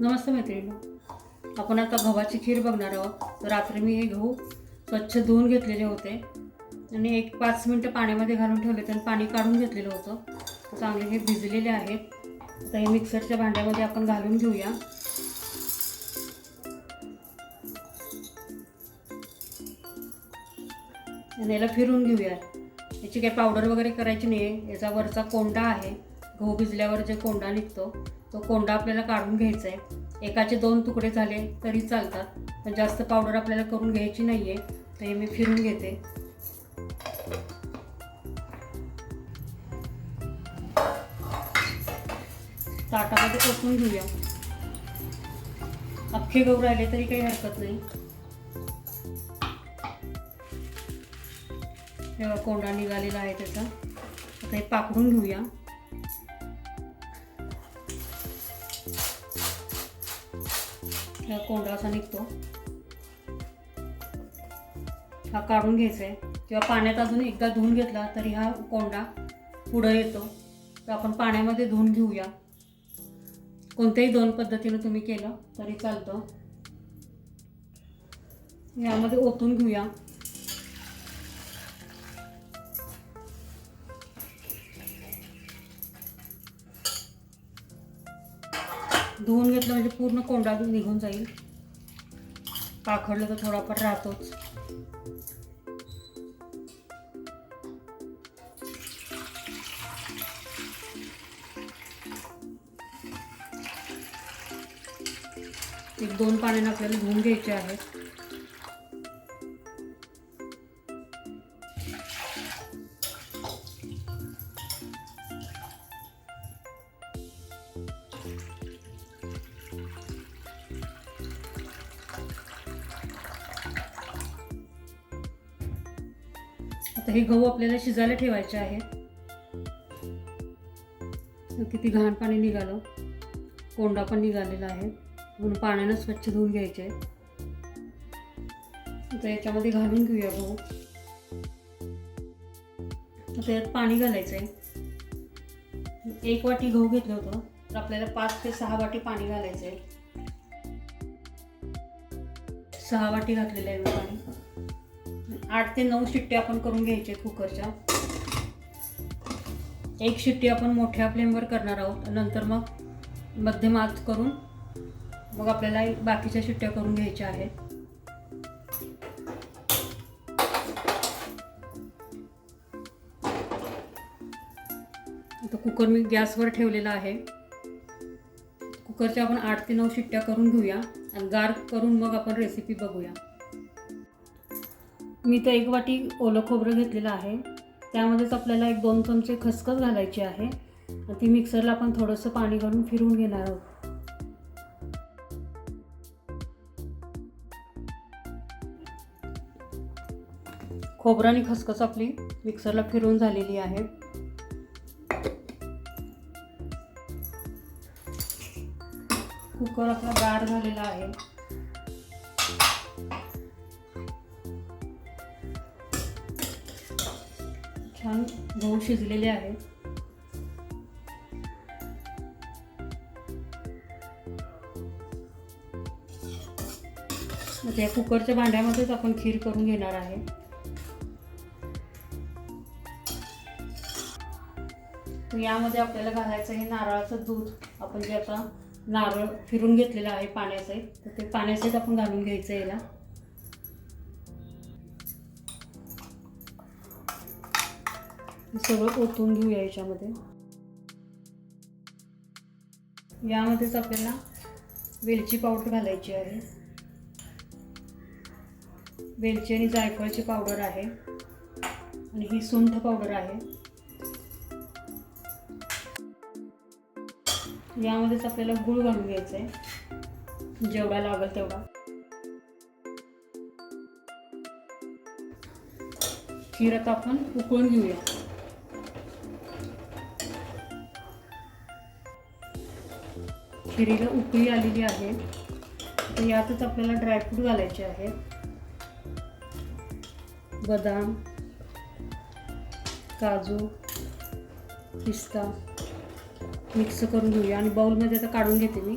नमस्ते मैत्रिणी. आपण आता गव्हाची खीर बघणार आहोत. रात्री मी हे गहू स्वच्छ धुवून घेतलेले होते. आणि एक पाच मिनटं पाण्यामध्ये घालून ठेवले आणि पाणी काढून घेतलेलं होतं. चांगले हे भिजलेले आहेत. आता हे मिक्सरच्या भांड्यामध्ये आपण घालून घेऊया. आणि याला फिरून घेऊया. याची काही पावडर वगैरे करायची नाही आहे याचा वरचा कोंडा आहे. गहू भिजल्यावर जे कोंडा निघतो तो कोंडा आपल्याला काढून घ्यायचा आहे. एकाचे दोन तुकडे झाले तरी चालतात पण जास्त पावडर आपल्याला करून घ्यायची नाही आहे तर हे मी फिरून घेते. ताटामध्ये कोसून घेऊया. अख्खे गहू राहिले तरी काही हरकत नाही. तेव्हा कोंडा निघालेला आहे त्याचा. आता हे पाकडून घेऊया. हा कोंडा असा निघतो. हा काढून घ्यायचा आहे किंवा पाण्यात अजून एकदा धुवून घेतला तरी हा कोंडा पुढं येतो. तर आपण पाण्यामध्ये धुवून घेऊया. कोणत्याही दोन पद्धतीनं तुम्ही केलं तरी चालतं. यामध्ये ओतून घेऊया. धुवून घेतलं म्हणजे पूर्ण कोंडा निघून जाईल. पाखडलं तर थोडाफार राहतोच. एक दोन पाण्याने आपल्याला धुवून घ्यायचे आहेत. आता हे गहू आपल्याला शिजायला ठेवायचे आहे किती घाण पाणी निघालं. कोंडा पण निघालेला आहे. म्हणून पाण्यानं स्वच्छ धुवून घ्यायचे. आता याच्यामध्ये घालून घेऊया गहू. आता यात पाणी घालायचं आहे एक वाटी गहू घेतलं होतं. तर आपल्याला पाच ते सहा वाटी पाणी घालायचं आहे सहा वाटी घातलेलं आहे मी पाणी. आठ ते नऊ शिट्ट्या आपण करून घ्यायच्या कुकरच्या. एक शिट्टी आपण मोठ्या फ्लेमवर करणार आहोत. नंतर मग मध्यम आत करून मग आपल्याला बाकीच्या शिट्ट्या करून घ्यायच्या आहेत. आता कुकर मी गॅसवर ठेवलेला आहे. कुकरच्या आपण आठ ते नऊ शिट्ट्या करून घेऊया आणि गार करून मग आपण रेसिपी बघूया. मी तर एक वाटी ओलं खोबरं घेतलेलं आहे. त्यामध्येच आपल्याला एक दोन चमचे खसखस घालायची आहे. आणि ती मिक्सरला आपण थोडंसं पाणी घालून फिरवून घेणार आहोत. खोबरं आणि खसखस आपली मिक्सरला फिरून झालेली आहे. कुकर आपला गार झालेला आहे. छान गहू शिजलेले आहेत. या कुकरच्या भांड्यामध्येच आपण खीर करून घेणार आहे. यामध्ये आपल्याला घालायचं आहे नारळाचं दूध. आपण जे आता नारळ फिरून घेतलेलं आहे पाण्याचे तर ते पाण्याचेच आपण घालून घ्यायचं आहे याला. सगळं ओतून घेऊया याच्यामध्ये. यामध्येच आपल्याला वेलची पावडर घालायची आहे. वेलची आणि जायफळची पावडर आहे. आणि ही सुंठ पावडर आहे. यामध्येच आपल्याला गूळ घालून घ्यायचा आहे जेवढा लागेल तेवढा. खीर आता आपण उकळून घेऊया. खिरीला उकळी आलेली आहे. तर यातच आपल्याला ड्रायफ्रूट घालायचे आहेत बदाम काजू पिस्ता मिक्स करून घेऊया आणि बाउलमध्ये आता काढून घेते मी.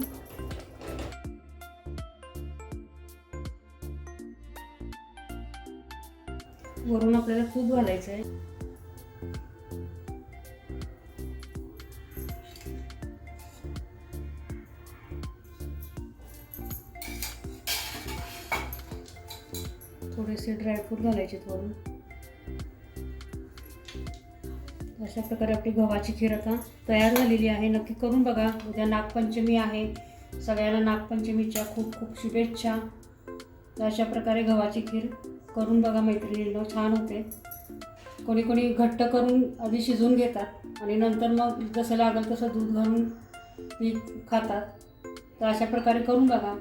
वरून आपल्याला खूप घालायचं आहे थोडेसे ड्रायफ्रूट घालायचे थोडं. अशा प्रकारे आपली गव्हाची खीर आता तयार झालेली आहे. नक्की करून बघा. उद्या नागपंचमी आहे. सगळ्यांना नागपंचमीच्या खूप खूप शुभेच्छा. तर अशा प्रकारे गव्हाची खीर करून बघा मैत्रिणींना. छान होते. कोणी कोणी घट्ट करून आधी शिजवून घेतात आणि नंतर मग जसं लागेल तसं दूध घालून ती खातात. तर अशा प्रकारे करून बघा.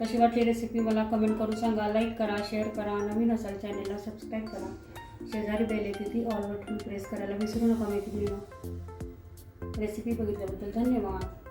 कशी वाटली रेसिपी मला कमेंट करून सांगा. लाईक करा शेअर करा नवीन असाल चॅनलला सबस्क्राईब करा. शेजारी बेल येते ती ऑल बटन प्रेस करायला विसरू नका मैत्रिणीनं रेसिपी बघितल्याबद्दल धन्यवाद.